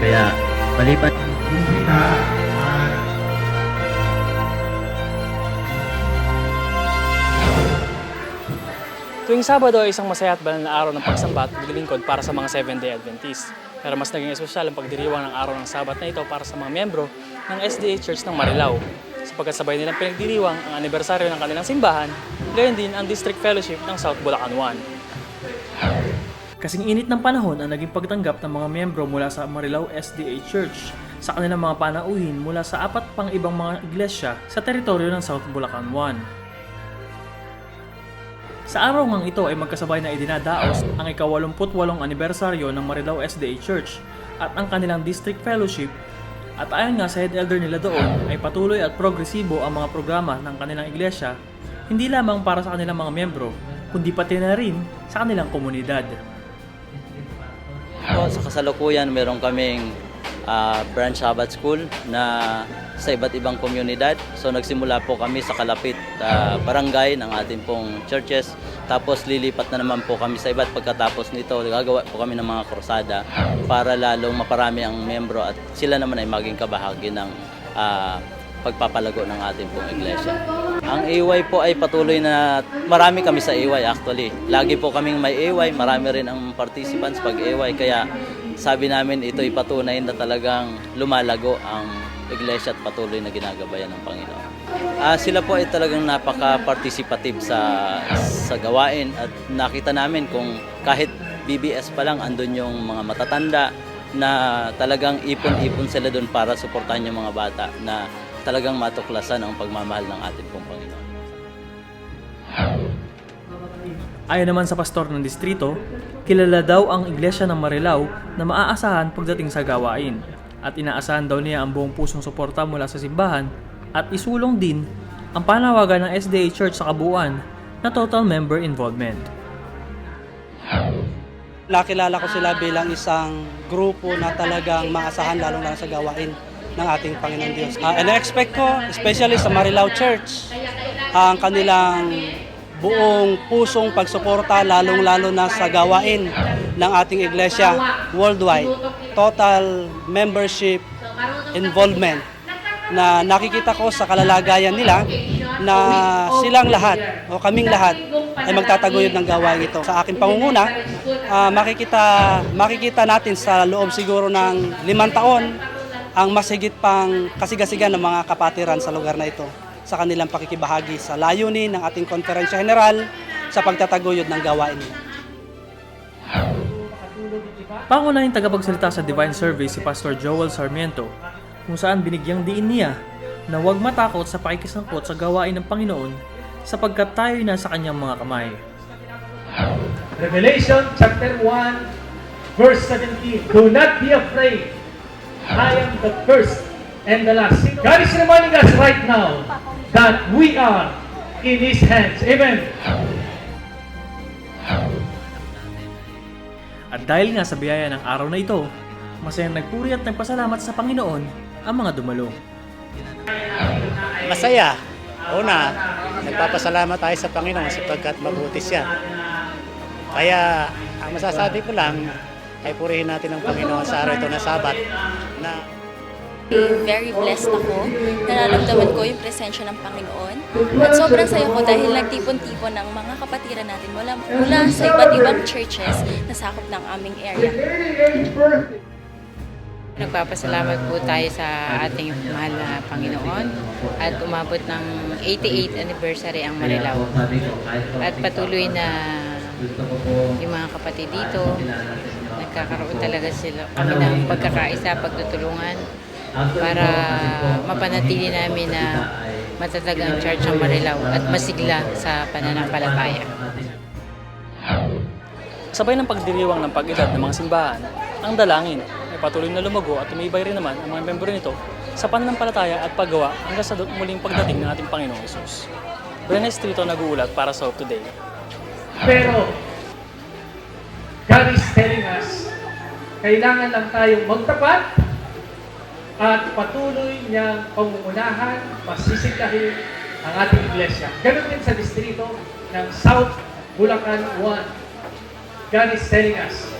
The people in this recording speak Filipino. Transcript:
Kaya maliban Tuwing Sabado ay isang masaya at banal na araw ng pagsamba at paglilingkod para sa mga Seventh-day Adventists. Pero mas naging espesyal ang pagdiriwang ng araw ng Sabat na ito para sa mga miyembro ng SDA Church ng Marilao. Sapagkat sabay nilang pinagdiriwang ang anibersaryo ng kanilang simbahan, gayon din ang District Fellowship ng South Bulacan 1. Kasing init ng panahon ang naging pagtanggap ng mga miyembro mula sa Marilao SDA Church sa kanilang mga panauhin mula sa apat pang ibang mga iglesia sa teritoryo ng South Bulacan 1. Sa araw ngang ito ay magkasabay na idinadaos ang ika-88 anibersaryo ng Marilao SDA Church at ang kanilang district fellowship at ayon nga sa head elder nila doon ay patuloy at progresibo ang mga programa ng kanilang iglesia hindi lamang para sa kanilang mga miyembro kundi pati na rin sa kanilang komunidad. Po, sa kasalukuyan, meron kaming ah, branch Sabbath School na sa iba't ibang komunidad. So nagsimula po kami sa kalapit ah, barangay ng ating pong churches. Tapos lilipat na naman po kami sa iba't pagkatapos nito, gagawa po kami ng mga krusada para lalong maparami ang membro at sila naman ay maging kabahagi ng ah, pagpapalago ng ating pong iglesia. Ang AY po ay patuloy na marami kami sa AY actually. Lagi po kaming may AY, marami rin ang participants pag AY kaya sabi namin ito ay patunay na talagang lumalago ang iglesia at patuloy na ginagabayan ng Panginoon. Ah, sila po ay talagang napaka-participative sa sa gawain at nakita namin kung kahit BBS pa lang andun yung mga matatanda na talagang ipon-ipon sila doon para suportahan yung mga bata na talagang matuklasan ang pagmamahal ng ating pong Panginoon. Ayon naman sa pastor ng distrito, kilala daw ang iglesia ng Marilao na maaasahan pagdating sa gawain at inaasahan daw niya ang buong pusong suporta mula sa simbahan at isulong din ang panawagan ng SDA Church sa kabuuan na total member involvement. Nakilala ko sila bilang isang grupo na talagang maasahan lalo na sa gawain ng ating Panginoon Diyos. Uh, and expect ko, especially sa Marilao Church, ang kanilang buong pusong pagsuporta lalong-lalo na sa gawain ng ating iglesia worldwide. Total membership involvement na nakikita ko sa kalalagayan nila na silang lahat o kaming lahat ay magtataguyod ng gawain ito. Sa aking pangunguna, ah, makikita, makikita natin sa loob siguro ng limang taon ang mas higit pang kasigasigan ng mga kapatiran sa lugar na ito sa kanilang pakikibahagi sa layunin ng ating konferensya general sa pagtataguyod ng gawain nila. Pangunahing tagapagsalita sa Divine Service si Pastor Joel Sarmiento kung saan binigyang diin niya na huwag matakot sa pakikisangkot sa gawain ng Panginoon sapagkat tayo'y nasa kanyang mga kamay. Revelation chapter 1, verse 17. Do not be afraid. I am the first and the last. God is reminding us right now that we are in His hands. Amen. At dahil nga sa biyaya ng araw na ito, masayang nagpuri at nagpasalamat sa Panginoon ang mga dumalo. Masaya. Una, nagpapasalamat tayo sa Panginoon sapagkat mabuti siya. Kaya, ang masasabi ko lang, ay purihin natin ang Panginoon sa araw ito na Sabat na Very blessed ako. Nararamdaman ko yung presensya ng Panginoon. At sobrang saya ko dahil nagtipon-tipon ng mga kapatiran natin mula, mula sa iba't ibang churches na sakop ng aming area. Nagpapasalamat po tayo sa ating mahal na Panginoon at umabot ng 88th anniversary ang Marilao. At patuloy na yung mga kapatid dito, nagkakaroon talaga sila kami ng pagkakaisa, pagtutulungan para mapanatili namin na matatag ang Church ng Marilao at masigla sa pananampalataya. Sabay ng pagdiriwang ng pag-edad ng mga simbahan, ang dalangin ay patuloy na lumago at tumibay rin naman ang mga membro nito sa pananampalataya at paggawa hanggang sa muling pagdating ng ating Panginoong Yesus. Rene Estrito nag-uulat para sa Hope Today. Pero, God is kailangan lang tayong magtapat at patuloy niyang pangungunahan, pasisigahin ang ating iglesia. Ganun din sa distrito ng South Bulacan 1. God is telling us,